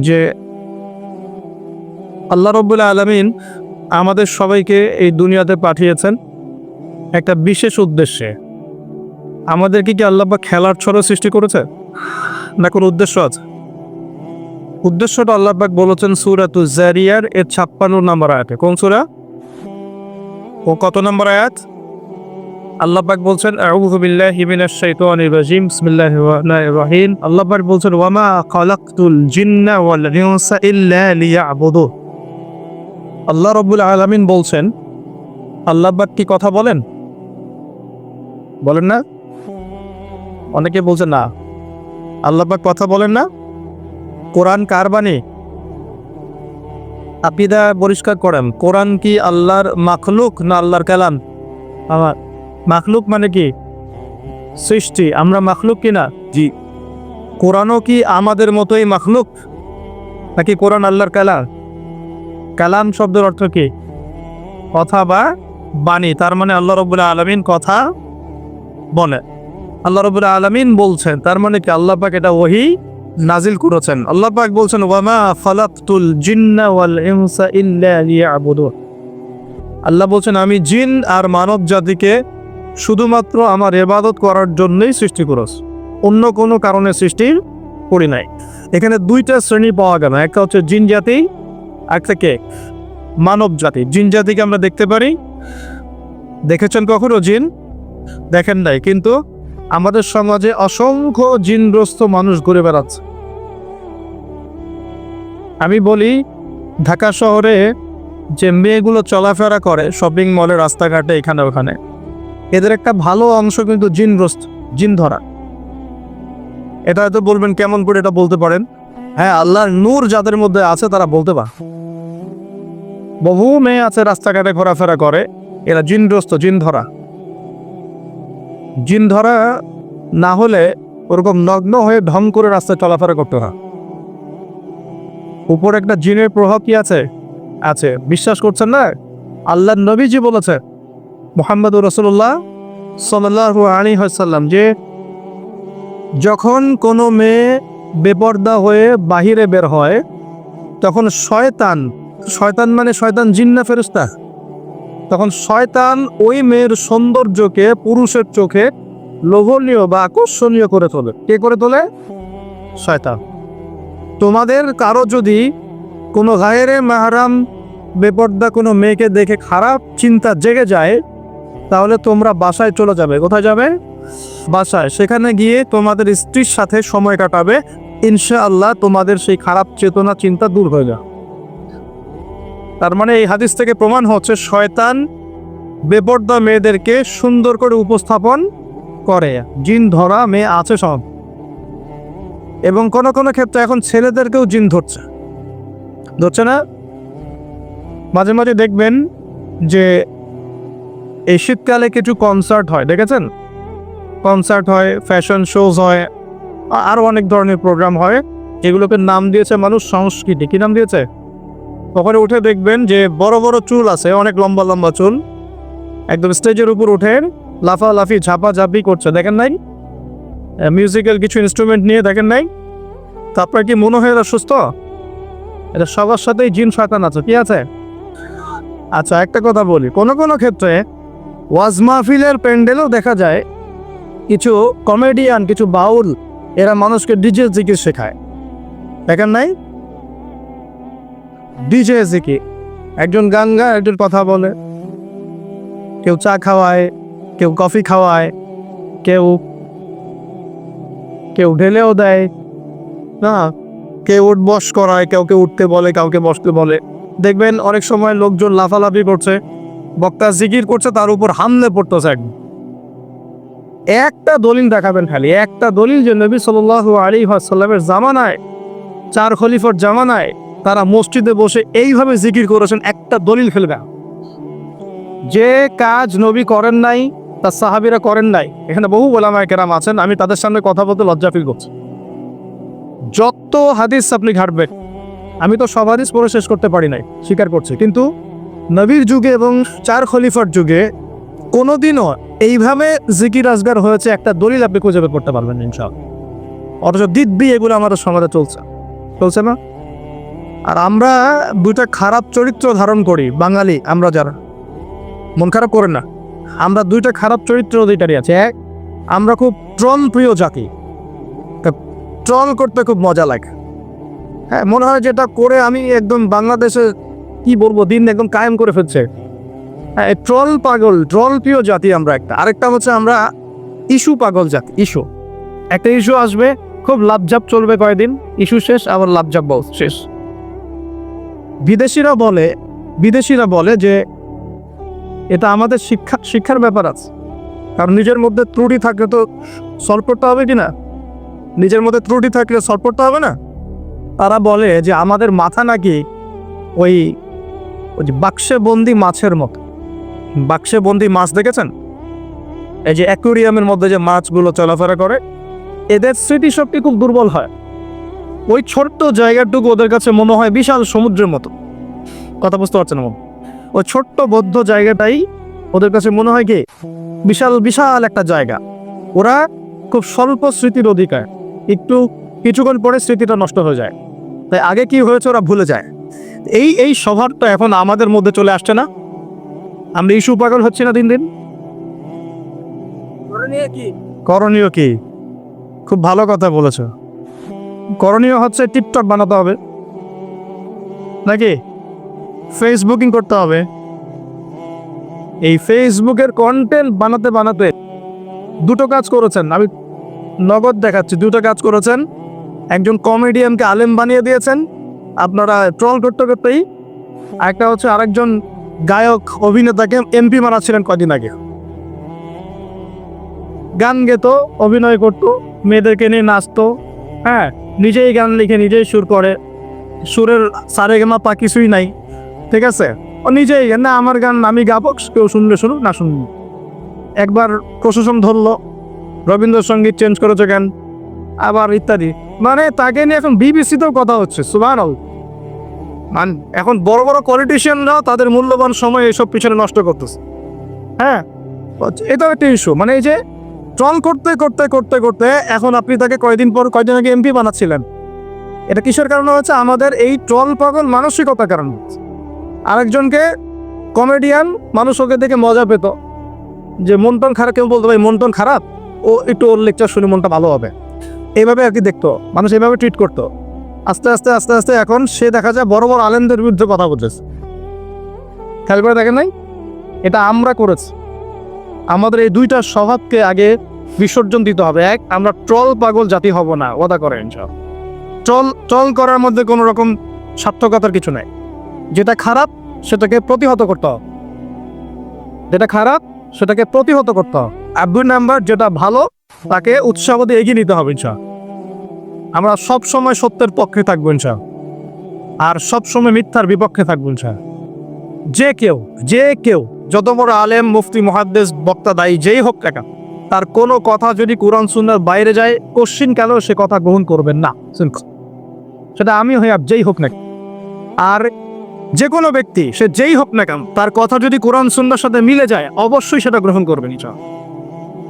যে আল্লাহ রব্বুল্লাহ আলমিন আমাদের সবাইকে এই দুনিয়াতে পাঠিয়েছেন একটা বিশেষ উদ্দেশ্যে। আমাদেরকে কি আল্লাহ খেলার ছড়া সৃষ্টি করেছে? না কোনো উদ্দেশ্য আছে? উদ্দেশ্যটা আল্লাহ পাক বলেছেন সুরাতু জারিয়ার এর ছাপ্পান্ন নম্বর আয়াতে। কোন সুরা? ও কত নম্বর আয়াত? আল্লাহ পাক বলছেন, আউযু বিল্লাহি মিনাশ শাইতানির রাজিম, বিসমিল্লাহির রহমানির রহিম। আল্লাহ পাক বলছেন, ওয়ামা খালাকতুল জিন্না ওয়াল ইনসা ইল্লা লিয়াবুদু। আল্লাহ রাব্বুল আলামিন বলছেন, আল্লাহ পাক কি কথা বলেন? বলেন না? অনেকে বলছে না। আল্লাহ পাক কথা বলেন না? কোরআন কার বাণী? আপিদা পরিষ্কার করেন, কোরআন কি আল্লাহর মাখলুক না আল্লাহর কালাম? আমার মাখলুক মানে কি? সৃষ্টি। আমরা মাখলুক কি না? জি। কোরআনও কি আমাদের মতোই মাখলুক? নাকি কোরআন আল্লাহর কালাম? কালাম শব্দের অর্থ কি? কথা বা বাণী। তার মানে আল্লাহ রবুল্লাহ আলমিন কথা বলে। আল্লাহ রবুল্লাহ আলমিন বলছেন তার মানে কি? আল্লাহ পাক এটা ওহি নাজিল করেছেন। আল্লাহ পাক বলছেন ওয়ামা ফালাকতুল জিন্না ওয়াল ইনসা ইল্লা লিয়াবুদুন। আল্লাহ বলছেন আমি জিন আর মানব জাতিকে শুধুমাত্র আমার এবাদত করার জন্যই সৃষ্টি করেছি। অন্য কোনো কারণে সৃষ্টি করি নাই। এখানে দুইটা শ্রেণি পাওয়া গেল। একটা হচ্ছে জিন জাতি একটা কে? মানব জাতি। জিন জাতিকে আমরা দেখতে পারি। দেখেছেন কখনো জিন? দেখেন নাই। কিন্তু আমাদের সমাজে অসংখ্য জিনগ্রস্ত মানুষ ঘুরে বেড়াচ্ছে। আমি বলি, ঢাকা শহরে যে মেয়েগুলো চলাফেরা করে শপিং মলে রাস্তাঘাটে, এখানে, ওখানে এদের একটা ভালো অংশ কিন্তু জিনগ্রস্ত জিন ধরা এটা হয়তো বলবেন কেমন করে এটা বলতে পারেন? হ্যাঁ আল্লাহর নূর যাদের মধ্যে আছে তারা বলতে পারে। বহু মেয়ে আছে রাস্তাঘাটে ঘোরাফেরা করে, এরা জিনগ্রস্ত জিন ধরা জিন ধরা না হলে ওরকম নগ্ন হয়ে ঢং করে রাস্তায় চলাফেরা করতে হয় উপর একটা জিনের প্রভাব কি আছে? আছে। বিশ্বাস করছেন না? আল্লাহ নবীজি বলেছে মোহাম্মদ রসুল্লাহ সাল্লাহ আলী হাসাল্লাম যে যখন কোনো মেয়ে বেপর্দা হয়ে বাহিরে বের হয়, তখন শয়তান শয়তান মানে শয়তান জিন্না ফেরস্তা তখন শয়তান ওই মেয়ের সৌন্দর্যকে পুরুষের চোখে লোভনীয় বা আকর্ষণীয় করে তোলে। কে করে তোলে? শয়তান। তোমাদের কারও যদি কোনো গায়েরে মাহারাম বেপর্দা কোনো মেয়েকে দেখে খারাপ চিন্তা জেগে যায় তাহলে তোমরা বাসায় চলে যাবে। কোথায় যাবে? বাসায়। সেখানে গিয়ে তোমাদের স্ত্রীর সাথে সময় কাটাবে। ইনশাআল্লাহ তোমাদের সেই খারাপ চেতনা, চিন্তা দূর হয়ে যাবে। তার মানে এই হাদিস থেকে প্রমাণ হচ্ছে শয়তান বেপর্দা মেয়েদেরকে সুন্দর করে উপস্থাপন করে। জিন ধরা মেয়ে আছে সব। এবং কোনো কোনো ক্ষেত্রে এখন ছেলেদেরকেও জিন ধরছে। ধরছে না? মাঝে মাঝে দেখবেন যে এই শীতকালে কিছু কনসার্ট হয়, দেখেছেন? কনসার্ট হয় ফ্যাশন শোজ হয় আরও অনেক ধরনের প্রোগ্রাম হয়। এগুলোকে নাম দিয়েছে মানুষ সংস্কৃতি। কী নাম দিয়েছে? ওখানে উঠে দেখবেন যে বড় বড় চুল আছে, অনেক লম্বা লম্বা চুল। একদম স্টেজের উপর উঠে লাফালাফি, ঝাপাঝাপি করছে, দেখেন নাই? মিউজিক্যাল কিছু ইনস্ট্রুমেন্ট নিয়ে দেখেন নাই? তারপরে কি মনে হয় এরা সুস্থ? এটা সবার সাথেই জিন শয়তান আছে, কি আছে? আচ্ছা একটা কথা বলি। কোনো কোনো ক্ষেত্রে ওয়াজ মাহফিলের প্যান্ডেলও দেখা যায়। কিছু কমেডিয়ান, কিছু বাউল, এরা মানুষকে ডিজে জিকির শেখায়। দেখেন নাই? ডিজে জিকির। একজন গান গায় একজন কথা বলে। কেউ চা খাওয়ায়, কেউ কফি খাওয়ায়, কেউ কেউ ঢেলেও দেয়। না, কেউ উঠ বস করায় কাউকে উঠতে বলে, কাউকে বসতে বলে। দেখবেন অনেক সময় লোকজন লাফালাফি করছে। বক্তা জিকির করছে, তার উপর হামলে পড়তেছে একদম একটা দলিল দেখাবেন খালি, একটা দলিল যে নবী সাল আলী সাল্লামের জামানায়, চার খলিফার জামানায় তারা মসজিদে বসে এইভাবে জিকির করেছেন, একটা দলিল ফেলবে যে কাজ নবী করেন নাই, তার সাহাবিরা করেন নাই, এখানে বহু ওলামায় কেরাম আছেন, আমি তাদের সামনে কথা বলতে লজ্জা ফিল করছি। যত হাদিস আপনি ঘাটবেন, আমি তো সব হাদিস পড়ে শেষ করতে পারি নাই, স্বীকার করছি, কিন্তু নবীর যুগে এবং চার খলিফার যুগে কোনোদিনও এইভাবে জিকির আজগার হয়েছে একটা দলিল আপনি খুঁজে বের করতে পারবেন না ইনশাআল্লাহ। অথচ দিব্যি এগুলো আমাদের সমাজে চলছে। চলছে না? আর আমরা দুইটা খারাপ চরিত্র ধারণ করি, বাঙালি, আমরা যারা। মন খারাপ করেন না। আমরা দুইটা খারাপ চরিত্র দুইটারই আছে। এক, আমরা খুব ট্রল প্রিয় জাতি। ট্রল করতে খুব মজা লাগে। হ্যাঁ মনে হয় যেটা করে আমি একদম বাংলাদেশে কি বলব, দিন একদম কায়েম করে ফেলছে। হ্যাঁ ট্রল পাগল, ট্রল প্রিয় জাতি আমরা একটা। আরেকটা হচ্ছে আমরা ইস্যু পাগল জাতি ইস্যু একটা ইস্যু আসবে, খুব লাভঝাপ চলবে কয়েকদিন ইস্যু শেষ, আবার লাভঝাপ বল শেষ। বিদেশিরা বলে বিদেশিরা বলে যে এটা আমাদের শিক্ষা, শিক্ষার ব্যাপার আছে। কারণ নিজের মধ্যে ত্রুটি থাকলে তো সলভ করতে হবে কি না? নিজের মধ্যে ত্রুটি থাকলে সলভ করতে হবে না? তারা বলে যে আমাদের মাথা নাকি ওই ওই যে বাক্সে বন্দি মাছের মতো। বাক্সে বন্দি মাছ দেখেছেন? এই যে অ্যাকুরিয়ামের মধ্যে যে মাছগুলো চলাফেরা করে, এদের স্মৃতিশক্তি খুব দুর্বল হয়। ওই ছোট্ট জায়গাটুকু ওদের কাছে মনে হয় বিশাল সমুদ্রের মতো। কথা বুঝতে পারছেন মন ওই ছোট্ট বদ্ধ জায়গাটাই ওদের কাছে মনে হয় কি, বিশাল বিশাল একটা জায়গা। ওরা খুব স্বল্প স্মৃতির অধিকার। একটু কিছুক্ষণ পরে স্মৃতিটা নষ্ট হয়ে যায়। তাই আগে কি হয়েছে ওরা ভুলে যায়। এই এই স্বভাবটা এখন আমাদের মধ্যে চলে আসছে না। আমরা ইস্যু পাগল হচ্ছি না দিন দিন। করণীয় কি? খুব ভালো কথা বলেছ। করণীয় হচ্ছে টিকটক বানাতে হবে। নাকি? ফেসবুকিং করতে হবে। এই ফেসবুকের কন্টেন্ট বানাতে বানাতে দুটো কাজ করেছেন। আমি নগদ দেখাচ্ছি। দুটো কাজ করেছেন। একজন কমেডিয়ানকে আলেম বানিয়ে দিয়েছেন। আপনারা ট্রল করতে করতেই একটা হচ্ছে আরেকজন গায়ক, অভিনেতাকে এমপি বানাচ্ছিলেন কদিন আগে। গান গেতো, অভিনয় করতো, মেয়েদেরকে নিয়ে নাচতো হ্যাঁ নিজেই গান লিখে নিজেই সুর করে। সুরের সারে গেমা পা কিছুই নাই, ঠিক আছে? ও নিজেই, না, আমার গান আমি গাবো, কেউ শুনলে শুনুক, না শুনুন একবার প্রশাসন ধরলো, রবীন্দ্রসঙ্গীত চেঞ্জ করেছে গান আবার ইত্যাদি। মানে তাকে নিয়ে এখন বিবিসিতেও কথা হচ্ছে সুবান মান, এখন বড় বড় পলিটিশিয়ানরাও তাদের মূল্যবান সময় এসব পিছনে নষ্ট করতেছে। হ্যাঁ? এটাও একটা ইস্যু মানে এই যে ট্রল করতে করতে করতে করতে এখন আপনি তাকে কয়দিন পর, কয়দিন আগে এমপি বানাচ্ছিলেন? এটা কিসের কারণে হচ্ছে আমাদের এই ট্রল পাগল মানসিকতার কারণে হচ্ছে। আরেকজনকে কমেডিয়ান মানুষ ওকে দেখে মজা পেত। যে মন টন খারাপ, কেউ বলতো, ভাই মন টন খারাপ? ও একটু ওর লেকচার শুনে মনটা ভালো হবে। এইভাবে আর কি দেখতো। মানুষ এইভাবে ট্রিট করতো। আস্তে আস্তে আস্তে আস্তে এখন সে দেখা যায় বড় বড় আলেমদের বিরুদ্ধে কথা বলতেছে। খেয়াল করে দেখেন নাই? এটা আমরা করেছি। আমাদের এই দুইটা স্বভাবকে আগে বিসর্জন দিতে হবে। এক, আমরা ট্রল পাগল জাতি হব না ওদা করে ট্রল ট্রল করার মধ্যে কোনো রকম সার্থকতার কিছু নাই। যেটা খারাপ, সেটাকে প্রতিহত করতে হবে। যেটা খারাপ, সেটাকে প্রতিহত করতে হবে। আর দুই নাম্বার, যেটা ভালো তাকে উৎসাহ দিয়ে এগিয়ে নিতে হবে, ইনশা। আমরা সব সময় সত্যের পক্ষে থাকব, ইনশা। আর সব সময় মিথ্যার বিপক্ষে থাকব, ইনশা। যে কেউ যে কেউ, যত বড় আলেম, মুফতি মহাদ্দেশ বক্তা, দায়ী, যেই হোক টাকা তার কোনো কথা যদি কোরআন, সুন্নার বাইরে যায়, কোশ্চিন কেন সে কথা গ্রহণ করবেন না সেটা আমি আর যেই হোক না আর যে কোনো ব্যক্তি, সে যেই হোক না কেন, তার কথা যদি কোরআন, সুন্নার সাথে মিলে যায়, অবশ্যই সেটা গ্রহণ করবেন।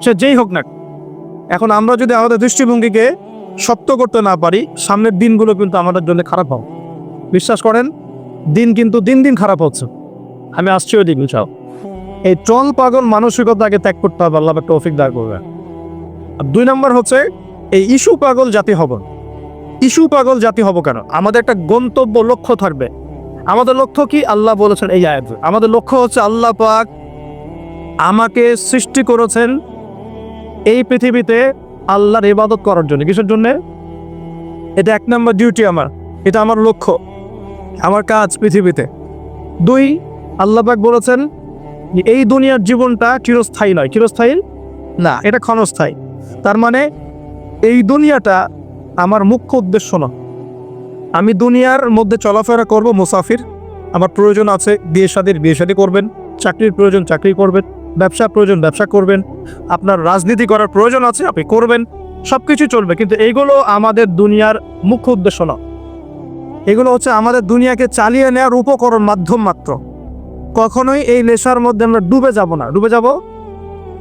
সে যেই হোক না। এখন আমরা যদি আমাদের দৃষ্টিভঙ্গিকে শক্ত করতে না পারি, সামনের দিনগুলো কিন্তু আমাদের জন্য খারাপ হবে। বিশ্বাস করেন, দিন কিন্তু দিন দিন খারাপ হচ্ছে। আমি আসছি ওই দিন চাও এই ট্রল পাগল মানসিকতাকে ত্যাগ করতে হবে, আল্লাহ একটা অফিক দাঁড় করবে আর দুই নম্বর হচ্ছে, এই ইস্যু পাগল জাতি হব। ইস্যু পাগল জাতি হব কেন? আমাদের একটা গন্তব্য লক্ষ্য থাকবে। আমাদের লক্ষ্য কি? আল্লাহ বলেছেন এই আয়াত। আমাদের লক্ষ্য হচ্ছে আল্লাহ পাক আমাকে সৃষ্টি করেছেন এই পৃথিবীতে আল্লাহর ইবাদত করার জন্য। কিসের জন্য? এটা এক নম্বর ডিউটি আমার। এটা আমার লক্ষ্য। আমার কাজ পৃথিবীতে। দুই আল্লাপাক বলেছেন এই দুনিয়ার জীবনটা চিরস্থায়ী নয়। চিরস্থায়ী? না, এটা ক্ষণস্থায়ী। তার মানে এই দুনিয়াটা আমার মুখ্য উদ্দেশ্য নয়। আমি দুনিয়ার মধ্যে চলাফেরা করব, মুসাফির। আমার প্রয়োজন আছে বিয়ে শাদির। বিয়ে শাদি করবেন, চাকরির প্রয়োজন, চাকরি করবেন। ব্যবসা প্রয়োজন, ব্যবসা করবেন। আপনার রাজনীতি করার প্রয়োজন আছে, আপনি করবেন। সব কিছু চলবে, কিন্তু এইগুলো আমাদের দুনিয়ার মুখ্য উদ্দেশ্য নয় এগুলো হচ্ছে আমাদের দুনিয়াকে চালিয়ে নেওয়ার উপকরণ মাধ্যম মাত্র। কখনোই এই নেশার মধ্যে আমরা ডুবে যাব না। ডুবে যাব?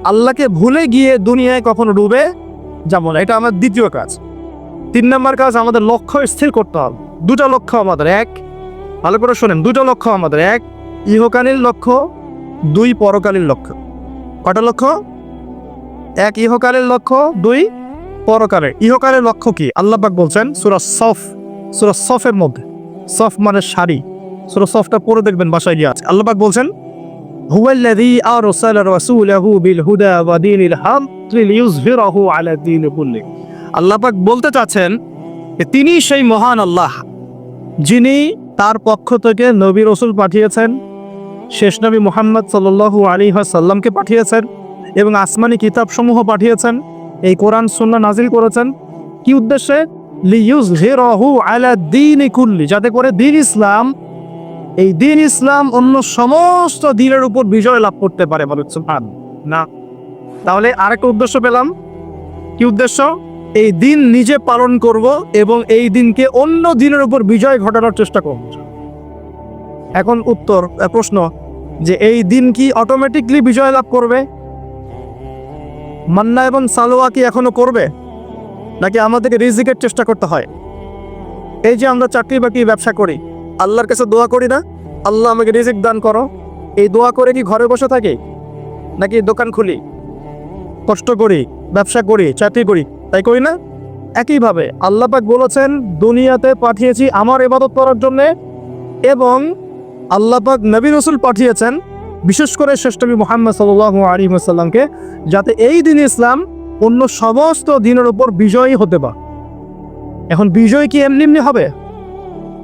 আল্লাহকে ভুলে গিয়ে দুনিয়ায় কখনো ডুবে যাব না। এটা আমার দ্বিতীয় কাজ। তিন নম্বর কাজ, আমাদের লক্ষ্য স্থির করতে হবে। দুটো লক্ষ্য আমাদের এক। ভালো করে শোনেন, দুটো লক্ষ্য আমাদের এক। ইহকালীন লক্ষ্য, দুই পরকালীন লক্ষ্য। কটা লক্ষ্য? এক, ইহকালের লক্ষ্য। দুই, পরকালের। ইহকালের লক্ষ্য কি? আল্লাহবাক বলছেন, সুরা সফ, সুরা সফের মধ্যে। সফ মানে শাড়ি সুরা সফটা পরে দেখবেন, বাসায় গিয়ে আছে। আল্লাহবাক বলছেন, হুয়াল্লাযী আরসালা রাসূলাহু বিল হুদা ওয়া দীনিল হক লিইয়ুযহিরাহু আলা দীনি কুল্লি। আল্লাহবাক বলতে চাচ্ছেন তিনি সেই মহান আল্লাহ, যিনি তার পক্ষ থেকে নবী রসুল পাঠিয়েছেন শেষ নবী মুহাম্মদ সাল্লাল্লাহু আলী সাল্লামকে পাঠিয়েছেন এবং আসমানি কিতাবসমূহ পাঠিয়েছেন, এই কোরআন, সুন্নাহ নাজিল করেছেন। কি উদ্দেশ্যে? লিউজ হেরহু আলা দিন কুল্লি, যাতে করে দিন ইসলাম, এই দিন ইসলাম অন্য সমস্ত দিনের উপর বিজয় লাভ করতে পারে বলে না। তাহলে আরেকটা উদ্দেশ্য পেলাম। কি উদ্দেশ্য? এই দিন নিজে পালন করব এবং এই দিনকে অন্য দিনের উপর বিজয় ঘটানোর চেষ্টা করব। এখন উত্তর প্রশ্ন যে এই দিন কি অটোমেটিকলি বিজয় লাভ করবে? মান্না এবং সালোয়া কি এখনও করবে? নাকি আমাদেরকে রিজিকের চেষ্টা করতে হয়? এই যে আমরা চাকরি বাকরি ব্যবসা করি, আল্লাহর কাছে দোয়া করি না? আল্লাহ আমাকে রিজিক দান করো। এই দোয়া করে কি ঘরে বসে থাকি? নাকি দোকান খুলি? কষ্ট করি, ব্যবসা করি, চাকরি করি, তাই করি না? একইভাবে আল্লাহ পাক বলেছেন, দুনিয়াতে পাঠিয়েছি আমার ইবাদত করার জন্যে এবং আল্লাহ পাক নবী রসুল পাঠিয়েছেন, বিশেষ করে শ্রেষ্ঠবী মোহাম্মদ সাল্লাহ আলী যাতে এই দিন ইসলাম অন্য সমস্ত দিনের উপর বিজয়ী হতে পারে। এখন বিজয় কি এমনি এমনি হবে?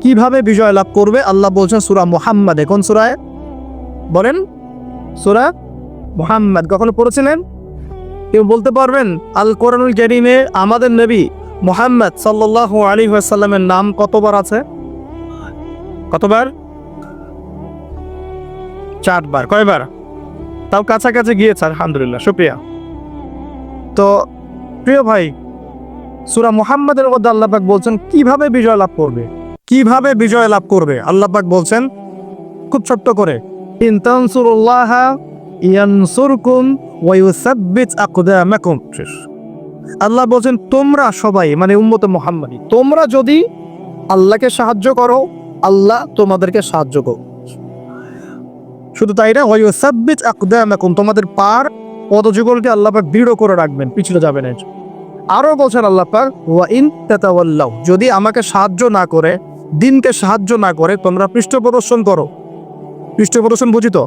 কীভাবে বিজয় লাভ করবে? আল্লাহ বলছেন সুরা মোহাম্মদে কোন সুরায় বলেন, সুরা মোহাম্মদ, কখনো পড়েছিলেন? কেউ বলতে পারবেন, আল কোরআনুল কারীমে আমাদের নবী মোহাম্মদ সাল্লাল্লাহু আলী ওয়াসাল্লামের নাম কতবার আছে? কতবার? চারবার, কয়বার? তাও কাছাকাছি গিয়েছে, আলহামদুলিল্লাহ সুপ্রিয়া তো, প্রিয় ভাই, সুরা মুহাম্মাদের মধ্যে আল্লাহ পাক বলছেন, কীভাবে বিজয় লাভ করবে? কীভাবে বিজয় লাভ করবে? আল্লাহ পাক বলছেন, খুব ছোট্ট করে ইয়ানসুরকুম আল্লাহ বলছেন, তোমরা সবাই মানে উম্মত মোহাম্মদী, তোমরা যদি আল্লাহকে সাহায্য করো, আল্লাহ তোমাদেরকে সাহায্য করো শুধু তাই না ওই সাব্বিত আকদামাকুম, তোমাদের পার পদযুগলকে আল্লাহ পাক দৃঢ় করে রাখবেন, পিছলে যাবেন না আরও বলছেন আল্লাহ পাক, ওয়া ইন তাতাওয়াল্লাউ, যদি আমাকে সাহায্য না করে, দিনকে সাহায্য না করে, তোমরা পৃষ্ঠ প্রদর্শন করো। পৃষ্ঠ প্রদর্শন বুঝি তো?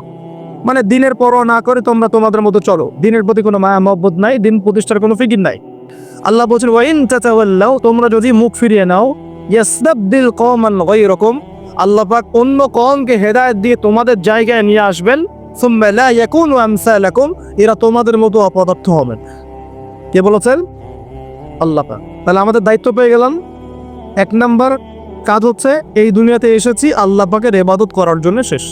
মানে দিনের পরোয়া না করে তোমরা তোমাদের মতো চলো। দিনের প্রতি কোনো মায়া মহব্বত নাই, দিন প্রতিষ্ঠার কোনো ফিকির নাই। আল্লাহ বলছেন, ওয়া ইন তাতাওয়াল্লাউ, তোমরা যদি মুখ ফিরিয়ে নাও ইয়াসতাবদিল কওমান গায়রাকুম আল্লাহ পাক অন্য কমকে হেদায়েত দিয়ে তোমাদের জায়গায় নিয়ে আসবেন। সুম্মা লা ইয়াকুনু আমসালাকুম, এরা তোমাদের মতো অপদার্থ হবেন কে বলেছেন? আল্লাহ পাক। তাহলে আমাদের দায়িত্ব পেয়ে গেলাম। এক নাম্বার কাজ হচ্ছে, এই দুনিয়াতে এসেছি, আল্লাহ ইবাদত করার জন্য শেষ।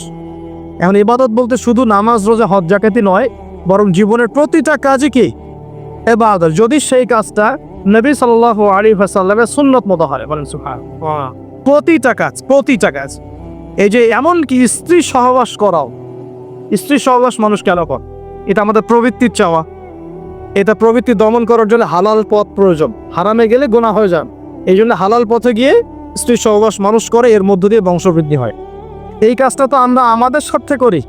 এখন ইবাদত বলতে শুধু নামাজ, রোজা, হজ জাকাতি নয়, বরং জীবনের প্রতিটা কাজই কি? এবাদত যদি সেই কাজটা নবী সাল্লাল্লাহু আলাইহি ওয়াসাল্লামের সুন্নত মতো হয়, বলেন সুবহান প্রতিটা কাজ প্রতিটা কাজ। এই যে এমন কি স্ত্রী সহবাস করাও। স্ত্রী সহবাস মানুষ কেন কর? এটা আমাদের প্রবৃত্তির চাওয়া। এটা প্রবৃত্তি দমন করার জন্য হালাল পথ প্রয়োজন। হারামে গেলে গোনা হয়ে যান এই জন্য হালাল পথে গিয়ে স্ত্রী সহবাস মানুষ করে, এর মধ্য দিয়ে বংশবৃদ্ধি হয়। এই কাজটা তো আমরা আমাদের স্বার্থে করি।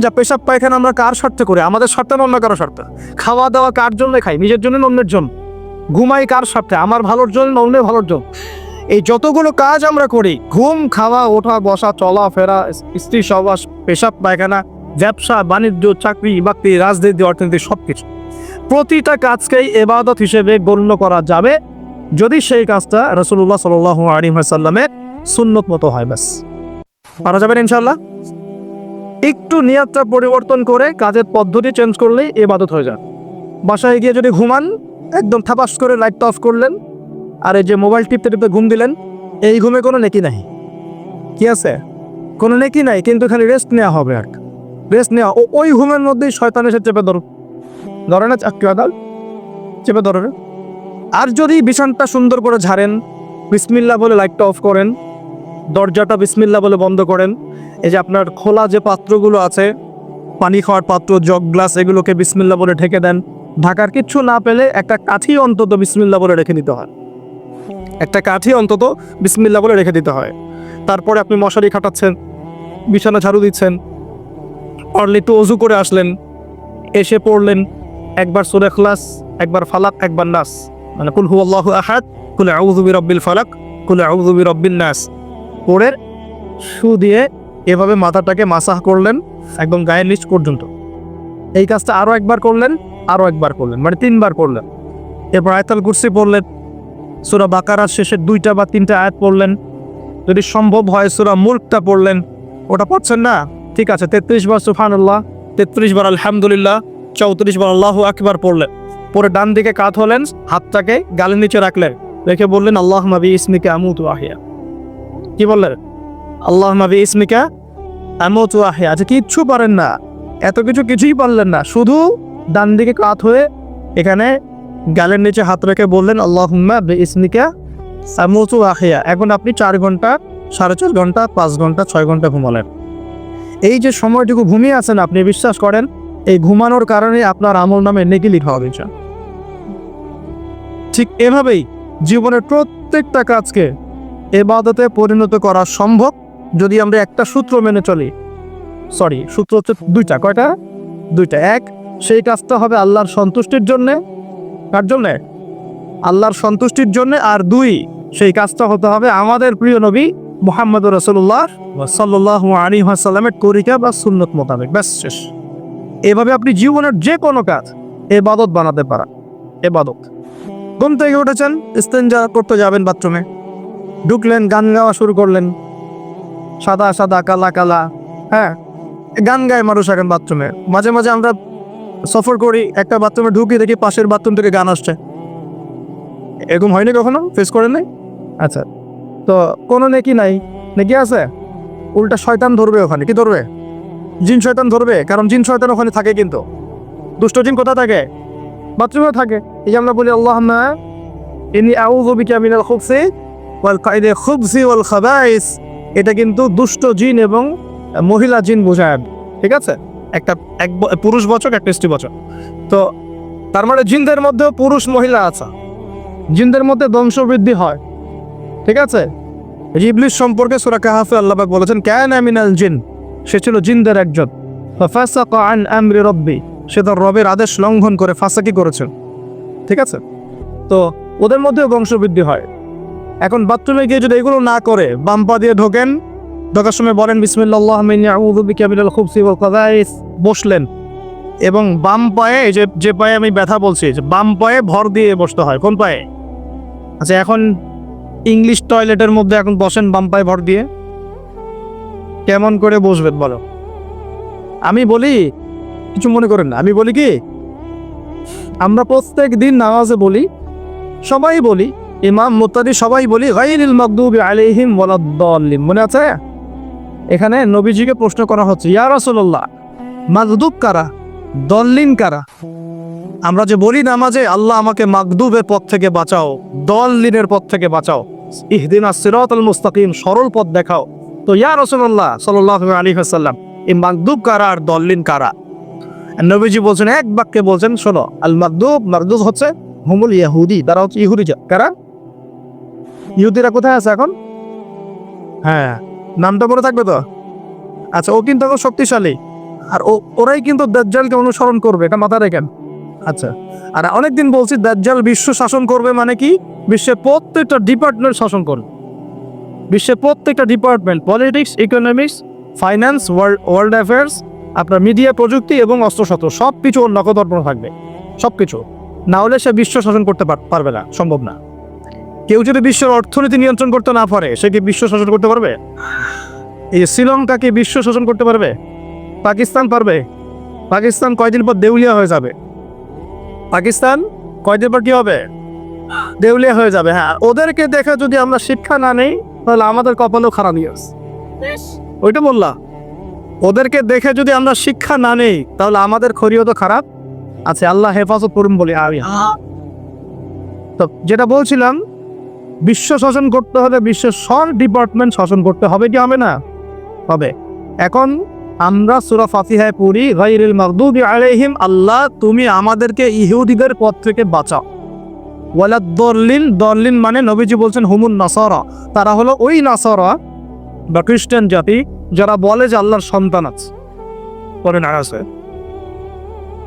যা পেশাব পায়খানা আমরা কার স্বার্থে করি? আমাদের স্বার্থে অন্য কারও স্বার্থে? খাওয়া দাওয়া কার জন্য খাই? নিজের জন্য অন্যের জন্য? ঘুমাই কার স্বার্থে? আমার ভালোর জন্য অন্যের ভালোর জন্য? এই যতগুলো কাজ আমরা করি, ঘুম, খাওয়া, ওঠা, বসা, চলা, ফেরা, স্ত্রী সহবাস পেশাব, পায়খানা, ব্যবসা, বাণিজ্য, চাকরি, বাকরি, রাজনীতি, অর্থনীতি সব কিছু প্রতিটা কাজকেই এবাদত হিসেবে গণ্য করা যাবে। যদি সেই কাজটা রসুল্লাহ সাল আলী সাল্লামের সুন্নত মতো হয়, ব্যাস। পারা যাবেন ইনশাল্লাহ একটু নিয়াতটা পরিবর্তন করে কাজের পদ্ধতি চেঞ্জ করলেই এবাদত হয়ে যান বাসায় গিয়ে যদি ঘুমান, একদম থাপাস করে লাইটটা অফ করলেন আর এই যে মোবাইল টিপতে টিপতে ঘুম দিলেন, এই ঘুমে কোনো নেকি নাই। কি আছে? কোনো নেকি নাই, কিন্তু খালি রেস্ট নেওয়া হবে আর। রেস্ট নেওয়া ওই ঘুমের মধ্যেই শয়তান এসে চেপে ধরো ধরে না চাকরি আদাল, চেপে ধরে আর যদি বিছানটা সুন্দর করে ঝাড়েন বিসমিল্লা বলে লাইটটা অফ করেন, দরজাটা বিসমিল্লা বলে বন্ধ করেন, এই যে আপনার খোলা যে পাত্রগুলো আছে, পানি খাওয়ার পাত্র, জগ গ্লাস, এগুলোকে বিসমিল্লা বলে ঢেকে দেন। ঢাকার কিচ্ছু না পেলে একটা কাঠি অন্তত বিসমিল্লা বলে রেখে দিতে হয়। একটা কাঠি অন্তত বিসমিল্লা বলে রেখে দিতে হয়। তারপরে আপনি মশারি খাটাচ্ছেন, বিছানা ঝাড়ু দিচ্ছেন পারলে একটু অজু করে আসলেন, এসে পড়লেন, একবার সুরে খ্লাস একবার ফালাক, একবার নাস। মানে কুল হু আল্লাহ আহাদ, কুলে আউজুবি রব্বিল ফালাক, কুলে আউজুবি রব্বিল নাস। পরে শু দিয়ে এভাবে মাথাটাকে মাসাহ করলেন, একদম গায়ের নিচ পর্যন্ত। এই কাজটা আরও একবার করলেন আরও একবার করলেন মানে তিনবার করলেন। এরপর আয়তাল কুরসি পড়লেন সুরা বাকারার শেষে দুইটা বা তিনটা আয়াত পড়লেন। যদি সম্ভব হয় সুরা মুল্কটা পড়লেন, ওটা পড়ছেন না? ঠিক আছে, তেত্রিশ বার সুফানুল্লাহ তেত্রিশ বার আলহামদুলিল্লাহ, চৌত্রিশ বার আল্লাহ আকবার পড়লেন। পরে ডান দিকে কাত হলেন, হাতটাকে গালের নিচে রাখলেন, রেখে বললেন আল্লাহ মাবি ইসমিকা আমুতু আহিয়া। কি বললেন? আল্লাহ মাবি ইসমিকা আমুতু আহিয়া। আচ্ছা কিচ্ছু পারেন না। এত কিছু কিছুই পারলেন না। শুধু ডান দিকে কাত হয়ে এখানে গালের নিচে হাত রেখে বললেন আল্লাহ বে ইসমিকা এখন আপনি চার ঘণ্টা, সাড়ে চার ঘণ্টা, পাঁচ ঘণ্টা, ছয় ঘণ্টা ঘুমালেন। এই যে সময়টুকু ঘুমিয়ে আছেন, আপনি বিশ্বাস করেন, এই ঘুমানোর কারণে আপনার আমল নামে নেকি লিখা হবে ঠিক এভাবেই জীবনের প্রত্যেকটা কাজকে এবাদতে পরিণত করা সম্ভব যদি আমরা একটা সূত্র মেনে চলি। সরি, সূত্র হচ্ছে দুইটা। কয়টা? দুইটা। এক, সেই কাজটা হবে আল্লাহর সন্তুষ্টির জন্যে কার জন্যে? আল্লাহর সন্তুষ্টির জন্যে। আর দুই, সেই কাজটা হতে হবে আমাদের প্রিয় নবী মোহাম্মদ রসুল্লাহ সাল্লাহ আলী সাল্লামের তরিকা বা সুন্নত মোতাবেক। ব্যাস, শেষ। এভাবে আপনি জীবনের যে কোনো কাজ এবাদত বানাতে পারা এবাদত। ঘুম থেকে উঠেছেন, ইস্তেঞ্জা করতে যাবেন বাথরুমে। ঢুকলেন, গান গাওয়া শুরু করলেন। সাদা সাদা, কালা কালা। হ্যাঁ গান গায় মানুষ এখন বাথরুমে। মাঝে মাঝে আমরা সফর করি, একটা বাথরুমে ঢুকি, দেখি পাশের বাথরুম থেকে গান আসছে। এরকম হয়নি কখনো? ফেস করেন নাই? আচ্ছা। তো কোনো নেকি নাই। নেকি আছে? উল্টা শয়তান ধরবে ওখানে। কি ধরবে? জিন শয়তান ধরবে, কারণ জিন শয়তান ওখানে থাকে কিন্তু। দুষ্ট জিন কোথায় থাকে? বাথরুমে থাকে। এই যে আমরা বলি আল্লাহ ইনি আউযু বিকা মিনাল খুবসি ওয়াল খুবসি ওয়াল খাবাইস। এটা কিন্তু দুষ্ট জিন এবং মহিলা জিন বোঝায়। ঠিক আছে? একটা এক পুরুষ বচক, একটা স্ত্রী বচক। তো তার মানে জিনদের মধ্যেও পুরুষ মহিলা আছে। জিনদের মধ্যে বংশবৃদ্ধি হয়। ঠিক আছে? ইবলিস সম্পর্কে সূরা কাহাফে আল্লাহ পাক বলেছেন কায়ানা মিনাল জিন সে ছিল জিনদের একজন। আন আমরি রব্বি, সে তার রবের আদেশ লঙ্ঘন করে ফাঁসাকি করেছেন ঠিক আছে? তো ওদের মধ্যেও বংশবৃদ্ধি হয়। এখন বাথরুমে গিয়ে যদি এগুলো না করে বাম পা দিয়ে ঢোকেন ঢোকার সময় বলেন বিসমিল্লাহ মিনি মিনাল খুবসি ওয়াল খাবাইস। বসলেন। এবং বাম পায়ে যে যে পায়ে আমি ব্যথা বলছি, যে বাম পায়ে ভর দিয়ে বসতে হয়। কোন পায়ে? আচ্ছা এখন ইংলিশ টয়লেটের মধ্যে এখন বসেন বাম পায়ে ভর দিয়ে। কেমন করে বসবেন বলো? আমি বলি, কিছু মনে করেন না। আমি বলি কি, আমরা প্রত্যেক দিন নামাজে বলি, সবাই বলি, ইমাম, মুতাদি সবাই বলি গাইরিল মাগদুবি আলাইহিম ওয়ালাদ-দাল্লিন মনে আছে? এখানে নবীজিকে প্রশ্ন করা হচ্ছে, ইয়া রাসূলুল্লাহ, মাগদুব কারা? দল্লিন কারা? আমরা যে বলি নামাজে আল্লাহ আমাকে মাগদুবের পথ থেকে বাঁচাও, দল্লিনের পথ থেকে বাঁচাও। ইহদিনা সিরাতাল মুস্তাকিম, সরল পথ দেখাও। তো, ইয়া রাসূলুল্লাহ সাল্লাল্লাহু আলাইহি হাসাল্লাম এই মাগদুব কারা আর দল্লিন কারা? নবীজি বলছেন, এক বাক্যে বলছেন, শোনো, আল মাগদুব মাগদুব হচ্ছে হুমুল ইয়াহুদি, তারা হচ্ছে ইহুদি কারা? ইহুদিরা কোথায় আছে এখন? হ্যাঁ। নামটা মনে থাকবে তো? আচ্ছা ও কিন্তু এখন শক্তিশালী। আর ও, ওরাই কিন্তু দাজ্জালকে অনুসরণ করবে, এটা মাথা রেখেন। আচ্ছা আর অনেকদিন বলছি দাজ্জাল বিশ্ব শাসন করবে মানে কি? বিশ্বের প্রত্যেকটা ডিপার্টমেন্ট শাসন করবে। বিশ্বের প্রত্যেকটা department politics economics finance world world affairs আপনার মিডিয়া প্রযুক্তি এবং অস্ত্রশস্ত্র সব কিছু ওর নকদর্পণ থাকবে। সব কিছু না হলে সে বিশ্ব শাসন করতে পার- পারবে না, সম্ভব না। কেউ যদি বিশ্বের অর্থনীতি নিয়ন্ত্রণ করতে না পারে সে কি বিশ্ব শাসন করতে পারবে? এই যে শ্রীলঙ্কা কি বিশ্ব শাসন করতে পারবে? পাকিস্তান পারবে? পাকিস্তান কয়দিন পর দেউলিয়া হয়ে যাবে? পাকিস্তান কয়দিন পর কি হবে? দেউলিয়া হয়ে যাবে হ্যাঁ। ওদেরকে দেখে যদি আমরা শিক্ষা না নেই তাহলে আমাদের কপালও খারাপ নিউজ ওইটা বললাম ওদেরকে দেখে যদি আমরা শিক্ষা না নেই তাহলে আমাদের খরিও তো খারাপ। আছে আল্লাহ হেফাজত করুন বলি আমি তো যেটা বলছিলাম বিশ্ব শাসন করতে হলে বিশ্বের সব ডিপার্টমেন্ট শাসন করতে হবে কি হবে না? হবে। এখন আমরা সুরা ফাতিহায় পড়ি গাইরিল মাগদুবি আলাইহিম, আল্লাহ তুমি আমাদেরকে ইহুদিদের পথ থেকে বাঁচাও। ওয়ালা দর্লিন দর্লিন মানে নবীজি বলছেন হুমুন নাসারা। তারা হলো ওই নাসারা বা খ্রিস্টান জাতি যারা বলে যে আল্লাহর সন্তান আছে। পরে না আছে।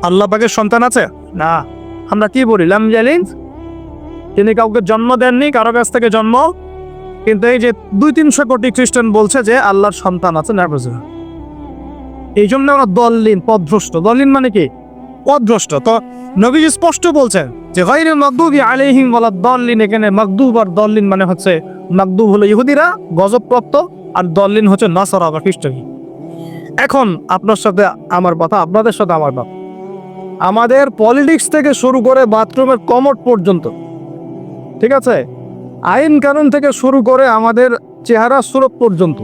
আল্লাহ পাকের সন্তান আছে? না। আমরা কি বলি লাম জালিন? তিনি কাউকে জন্ম দেননি, কারও কাছ থেকে জন্ম। কিন্তু এই যে দুই তিনশো কোটি খ্রিস্টান বলছে যে আল্লাহর সন্তান আছে না বুঝে এই জন্য ওরা দলিন পদভ্রষ্ট। দলিন মানে কি? পদভ্রষ্ট। তো নবী স্পষ্ট বলছেন যে গাইরে মকদুবি আলাইহিম ওয়ালা দলিন এখানে মকদুব আর দলিন মানে হচ্ছে মকদুব হলো ইহুদিরা, গজবপ্রাপ্ত, আর দলিন হচ্ছে নাসারা বা খ্রিস্টান। এখন আপনার সাথে আমার কথা, আপনাদের সাথে আমার কথা। আমাদের পলিটিক্স থেকে শুরু করে বাথরুমের কমোড পর্যন্ত ঠিক আছে? আইন কানুন থেকে শুরু করে আমাদের চেহারা সুরত পর্যন্ত,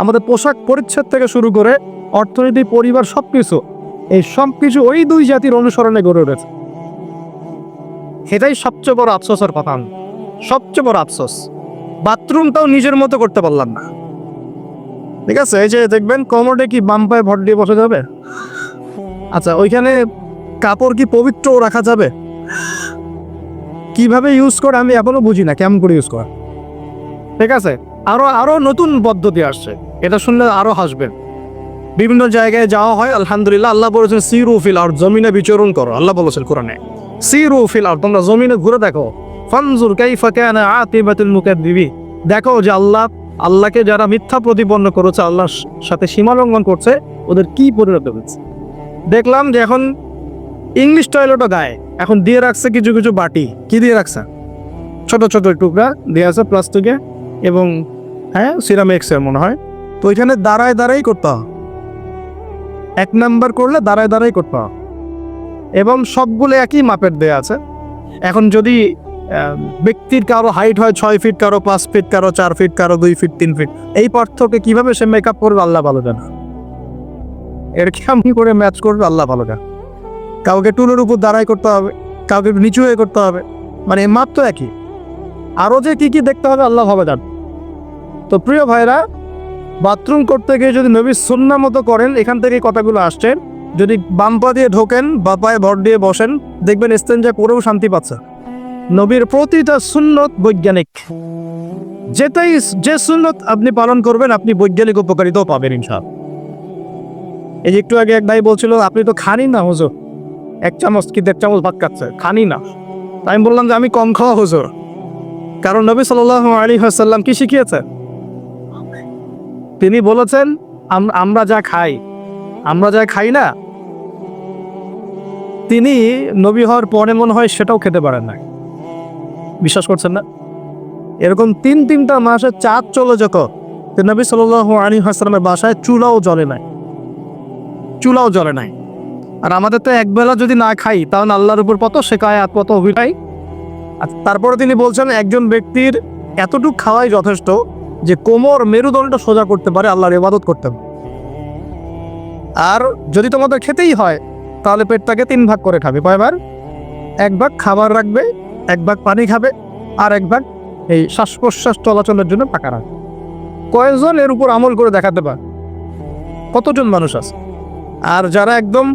আমাদের পোশাক পরিচ্ছদ থেকে শুরু করে অর্থনীতি, পরিবার সব কিছু এই সব কিছু ওই দুই জাতির অনুসরণে গড়ে উঠেছে। সেটাই সবচেয়ে বড় আফসোসের কথা। সবচেয়ে বড় আফসোস। বাথরুমটাও নিজের মতো করতে পারলাম না। ঠিক আছে, এই যে দেখবেন কমোডে কি বাম পায়ে ভর দিয়ে বসে যাবে? আচ্ছা ওইখানে কাপড় কি পবিত্র রাখা যাবে? কীভাবে ইউজ করে আমি এখনও বুঝি না, কেমন করে ইউজ করা? ঠিক আছে? আরও আরও নতুন পদ্ধতি আসছে। এটা শুনলে আরও হাসবেন বিভিন্ন জায়গায় যাওয়া হয়, আলহামদুলিল্লাহ, আল্লাহ বলেছেন, সিরু ফিল আর জমিনে বিচরণ করো। আল্লাহ বলেছেন কোরআনে। সিরু ফিল আর তোমরা জমিনে ঘুরে দেখো। ফানজুর কাইফা কানা আতিবাতুল মুকাদ্দিবি দেখো যে আল্লাহ, আল্লাহকে যারা মিথ্যা প্রতিপন্ন করেছে, আল্লাহর সাথে সীমালঙ্ঘন করছে, ওদের কি পরিণত হয়েছে? দেখলাম যে এখন ইংলিশ টয়লেটও দেয় এখন দিয়ে রাখছে কিছু কিছু বাটি। কি দিয়ে রাখছে? ছোট ছোট টুকরা দিয়ে আছে প্লাস্টিকে এবং হ্যাঁ সিরামিক্সের মনে হয়। তো ওইখানে দাঁড়ায় দাঁড়াই করতে। এক নাম্বার করলে দাঁড়ায় দাঁড়াই করতে। এবং সবগুলো একই মাপের দেয়া আছে। এখন যদি ব্যক্তির কারও হাইট হয় ছয় ফিট কারও পাঁচ ফিট কারও চার ফিট কারও দুই ফিট তিন ফিট এই পার্থক্য কীভাবে সে মেকআপ করবে, আল্লাহ ভালো জানে। এর কেমন করে ম্যাচ করবে, আল্লাহ ভালো জানে। কাউকে টুলের উপর দাঁড়াই করতে হবে, কাউকে নিচু হয়ে করতে হবে। মানে মাপ তো একই। আরও যে কি কি দেখতে হবে আল্লাহ হবে জান তো প্রিয় ভাইরা বাথরুম করতে গিয়ে যদি নবী সুন্না মতো করেন, এখান থেকে কথাগুলো আসছেন যদি বাম পা দিয়ে ঢোকেন, বা পায়ে ভর দিয়ে বসেন, দেখবেন স্তেঞ্জা করেও শান্তি পাচ্ছে। নবীর প্রতিটা সুন্নত বৈজ্ঞানিক। যেটাই যে সুন্নত আপনি পালন করবেন, আপনি বৈজ্ঞানিক উপকারিতাও পাবেন ইনশাল এই যে একটু আগে এক ভাই বলছিল, আপনি তো খানি না হুজুর। এক চামচ কি দেড় চামচ ভাত খাচ্ছে? খানি না। তাই আমি বললাম যে আমি কম খাওয়া হুজুর। কারণ নবী সাল আলী হাসাল্লাম কি শিখিয়েছেন? তিনি বলেছেন আমরা যা খাই, আমরা যা খাই না, তিনি নবী হওয়ার পরে মনে হয় সেটাও খেতে পারেন না বিশ্বাস করছেন না? এরকম তিন তিনটা মাসে চাঁদ চলে যখন নবী সাল আলী হাসলামের বাসায় চুলাও জ্বলে নাই। চুলাও জ্বলে নাই। আর আমাদের তো একবেলা যদি না খাই, তাহলে আল্লাহর উপর কত শেখায় আর কত অভিনয়। আর তারপরে তিনি বলছেন, একজন ব্যক্তির এতটুকু খাওয়াই যথেষ্ট যে কোমর মেরুদণ্ড সোজা করতে পারে, আল্লাহর ইবাদত করতে পারে। আর যদি তোমাদের খেতেই হয়, তাহলে পেটটাকে তিন ভাগ করে খাবে। কয়বার? এক ভাগ খাবার রাখবে, এক ভাগ পানি খাবে, আর এক ভাগ এই শ্বাস প্রশ্বাস চলাচলের জন্য পাকা রাখবে। কয়েকজন এর উপর আমল করে দেখাতে পারে? কতজন মানুষ আছে? আর যারা একদম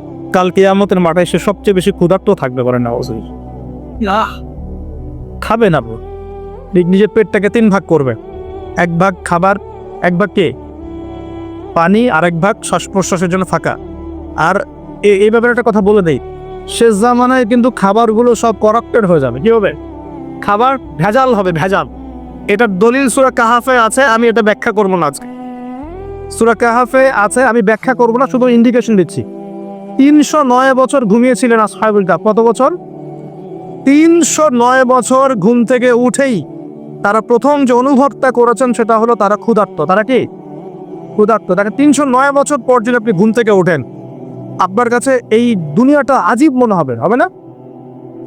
কাল কেয়ামতের মাঠে সে সবচেয়ে বেশি ক্ষুধার্ত থাকবে পারে না খাবে না। নি- নিজের পেটটাকে তিন ভাগ করবে এক ভাগ খাবার এক ভাগ কে? পানি আর এক ভাগ শ্বাস প্রশ্বাসের জন্য ফাঁকা আর এই ব্যাপারে একটা কথা বলে দেই। শেষ জামানায় কিন্তু খাবারগুলো সব করাপ্টেড হয়ে যাবে। কি হবে? খাবার ভেজাল হবে ভেজাল। এটা দলিল সুরা কাহাফে আছে আমি এটা ব্যাখ্যা করব না আজকে। সুরা কাহাফে আছে আমি ব্যাখ্যা করব না শুধু ইন্ডিকেশন দিচ্ছি। তিনশো নয় বছর ঘুমিয়েছিলেন আসহাবুল কত বছর? তিনশো নয় বছর ঘুম থেকে উঠেই তারা প্রথম যে অনুভবটা করেছেন সেটা হলো তারা ক্ষুধার্ত। তারা কি? ক্ষুধার্ত। তাকে তিনশো নয় বছর পর যদি আপনি ঘুম থেকে ওঠেন, আপনার কাছে এই দুনিয়াটা আজীব মনে হবে হবে না?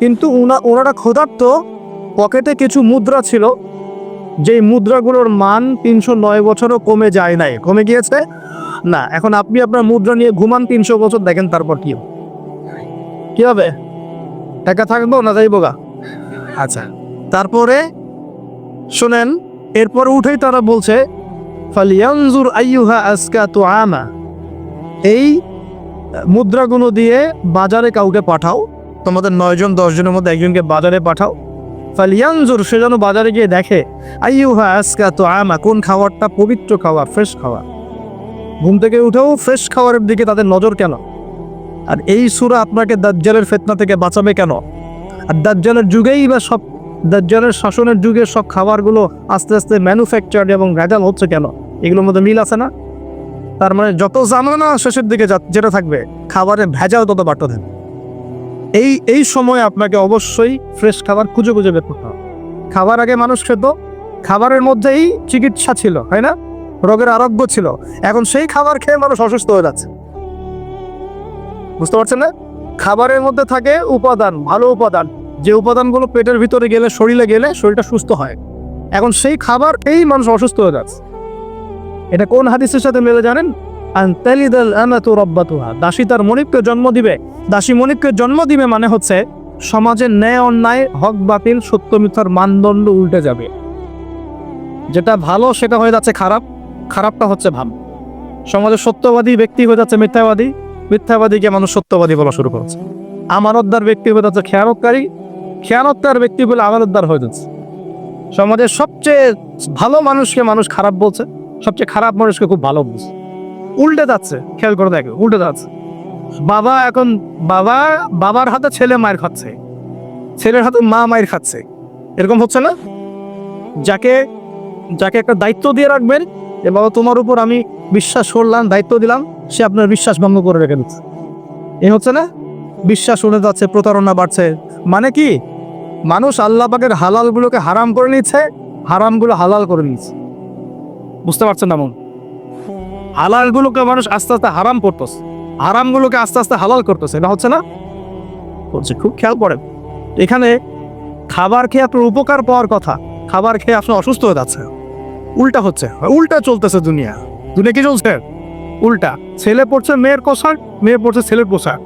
কিন্তু ওনা ওনারা ক্ষুধার্ত, পকেটে কিছু মুদ্রা ছিল যেই মুদ্রাগুলোর মান তিনশো নয় বছরও কমে যায় নাই। কমে গিয়েছে? না এখন আপনি আপনার মুদ্রা নিয়ে ঘুমান তিনশো বছর দেখেন তারপর কি? কি হবে? টাকা থাকব না যাইবো গা? আচ্ছা। তারপরে শোনেন এরপর উঠেই তারা বলছে ফালিয়ানজুর আইয়ুহা আজকা তো আমা এই মুদ্রাগুলো দিয়ে বাজারে কাউকে পাঠাও তোমাদের নয়জন দশজনের মধ্যে একজনকে বাজারে পাঠাও ফালিয়ানজুর, সে যেন বাজারে গিয়ে দেখে, আইয়ুহা আজকা তো আমা কোন খাবারটা পবিত্র খাওয়া, ফ্রেশ খাওয়া? ঘুম থেকে উঠেও ফ্রেশ খাবারের দিকে তাদের নজর কেন? আর এই সুরা আপনাকে দাজ্জালের ফেতনা থেকে বাঁচাবে কেন? আর দাজ্জালের যুগেই বা সব, দাজ্জালের শাসনের যুগে সব খাবারগুলো আস্তে আস্তে ম্যানুফ্যাকচার এবং ভেজাল হচ্ছে কেন? এগুলোর মধ্যে মিল আছে না? তার মানে যত জানো না শেষের দিকে যেটা থাকবে, খাবারের ভেজাল তত বাড়তে থাকবে। এই এই সময় আপনাকে অবশ্যই ফ্রেশ খাবার খুঁজে খুঁজে বের করতে হবে। খাবার আগে মানুষ খেত, খাবারের মধ্যেই চিকিৎসা ছিল, তাই না? রোগের আরোগ্য ছিল। এখন সেই খাবার খেয়ে মানুষ অসুস্থ হয়ে যাচ্ছে। বুঝতে পারছেন না? খাবারের মধ্যে থাকে উপাদান, ভালো উপাদান। যে উপাদানগুলো পেটের ভিতরে গেলে, শরীরে গেলে শরীরটা সুস্থ হয়। এখন সেই খাবার এই মানুষ অসুস্থ হয়ে যাচ্ছে। এটা কোন হাদিসের সাথে মেলে জানেন? দাসী তার মনিবকে জন্ম দিবে। দাসী মনিবকে জন্ম দিবে মানে হচ্ছে সমাজের ন্যায় অন্যায়, হক বাতিল, সত্য মিথ্যার মানদণ্ড উল্টে যাবে। যেটা ভালো, সেটা হয়ে যাচ্ছে খারাপ। খারাপটা হচ্ছে ভালো। সমাজের সত্যবাদী ব্যক্তি হয়ে যাচ্ছে মিথ্যাবাদী। মিথ্যাবাদীকে মানুষ সত্যবাদী বলা শুরু করেছে। আমানতদার ব্যক্তি হয়ে যাচ্ছে খেয়ানতকারী। খেয়ানতকার ব্যক্তি বলে আমানতদার হয়ে যাচ্ছে। সমাজের সবচেয়ে ভালো মানুষকে মানুষ খারাপ বলছে। সবচেয়ে খারাপ মানুষকে খুব ভালো বলছে। উল্টে যাচ্ছে। খেয়াল করে দেখো, উল্টে যাচ্ছে। বাবা এখন, বাবা, বাবার হাতে ছেলে মায়ের খাচ্ছে। ছেলের হাতে মা মায়ের খাচ্ছে। এরকম হচ্ছে না? যাকে যাকে একটা দায়িত্ব দিয়ে রাখবেন, যে বাবা তোমার উপর আমি বিশ্বাস করলাম, দায়িত্ব দিলাম, সে আপনার বিশ্বাস ভঙ্গ করে রেখে দিচ্ছে। এ হচ্ছে না? বিশ্বাস উঠে যাচ্ছে, প্রতারণা বাড়ছে। মানে কি? মানুষ আল্লাহ পাকের হালালগুলোকে হারাম করে নিচ্ছে, হারামগুলো হালাল করে নিচ্ছে। বুঝতে পারছেন না মন? হালালগুলোকে মানুষ আস্তে আস্তে হারাম করতেছে। হারামগুলোকে আস্তে আস্তে হালাল করতেছে, এটা হচ্ছে না? হচ্ছে খুব খেয়াল করেন। এখানে খাবার খেয়ে আপনার উপকার পাওয়ার কথা, খাবার খেয়ে আপনি অসুস্থ হয়ে যাচ্ছে উল্টা হচ্ছে, উল্টা চলতেছে দুনিয়া। দুনিয়া কি চলছে? উল্টা। ছেলে পড়ছে মেয়ের পোশাক মেয়ে পড়ছে ছেলের পোশাক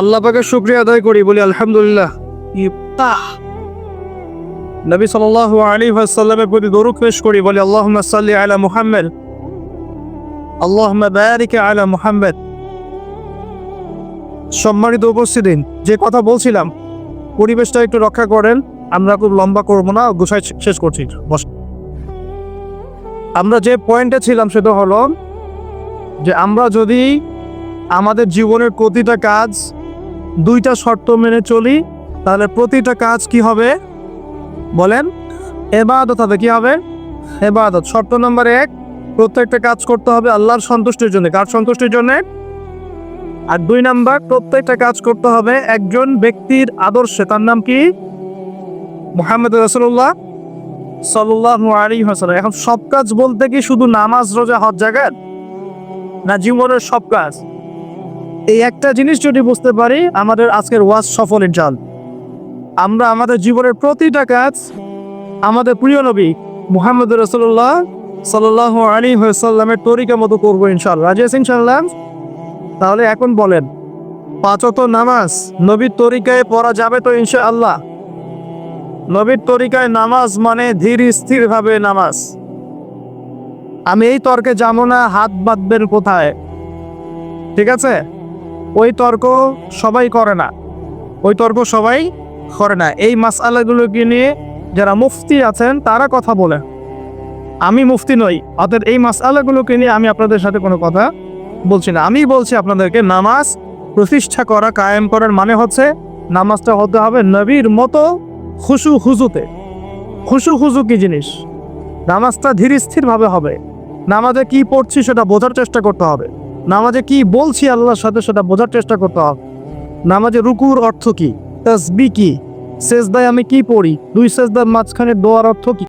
আল্লাহ শুক্রিয়া আদায় করি, বলি আলহামদুলিল্লাহ। ইফতাহ নবী সাল্লাল্লাহু আলাইহি ওয়াসাল্লামের প্রতি দরুদ পেশ করি, বলি আল্লাহুম্মা সাল্লি আলা মুহাম্মদ, আল্লাহুম্মা বারিক আলা মুহাম্মদ। সম্মানিত উপস্থিতি যে কথা বলছিলাম, পরিবেশটা একটু রক্ষা করেন, আমরা খুব লম্বা করব না গুছাই শেষ করছি। আমরা যে পয়েন্টে ছিলাম সেটা হলো যে আমরা যদি আমাদের জীবনের প্রতিটা কাজ দুইটা শর্ত মেনে চলি। তাহলে প্রতিটা কাজ কি হবে? বলেন, এবাদত হবে, কি হবে? এবাদত। শর্ত নম্বর এক, প্রত্যেকটা কাজ করতে হবে আল্লাহর সন্তুষ্টির জন্য। কার সন্তুষ্টির জন্য? আর দুই নাম্বার, প্রত্যেকটা কাজ করতে হবে একজন ব্যক্তির আদর্শে। তার নাম কি? মোহাম্মদ রসুল্লাহ সাল্লাহ আলী হাসান এখন সব কাজ বলতে কি শুধু নামাজ, রোজা, হজ জায়গার না জীবনের সব কাজ? এই একটা জিনিস যদি বুঝতে পারি, আমাদের আজকের ওয়াজ সফলের জাল আমরা আমাদের জীবনের প্রতিটা কাজ আমাদের প্রিয় নবী মুহাম্মদ রসুল্লাহ সাল্লাহ আলী সাল্লামের তরিকা মতো করব ইনশাল্লাহ রাজি আছেন তাহলে এখন বলেন পাঁচত নামাজ নবীর তরিকায় পড়া যাবে তো ইনশাআল্লাহ? নবীর তরিকায় নামাজ মানে ধীর স্থির ভাবে নামাজ। আমি এই তর্কে যাব না, হাত বাঁধবেন কোথায়? ঠিক আছে? ওই তর্ক সবাই করে না। ওই তর্ক সবাই করে না। এই মাসালাগুলোকে নিয়ে যারা মুফতি আছেন, তারা কথা বলে আমি মুফতি নই অর্থাৎ এই মাসালাগুলোকে নিয়ে আমি আপনাদের সাথে কোনো কথা বলছি না। আমি বলছি আপনাদেরকে, নামাজ প্রতিষ্ঠা করা, কায়েম করার মানে হচ্ছে নামাজটা হতে হবে নবীর মতো খুশু খুজুতে খুশু খুজু কি জিনিস? নামাজটা ধীর স্থিরভাবে হবে। নামাজে কি পড়ছি সেটা বোঝার চেষ্টা করতে হবে। নামাজে কি বলছি আল্লাহর সাথে সেটা বোঝার চেষ্টা করতে হবে। নামাজে রুকুর অর্থ কি? তাসবি কি? সেজদায় আমি কি পড়ি? দুই শেষদার মাঝখানে দোয়ার অর্থ কি?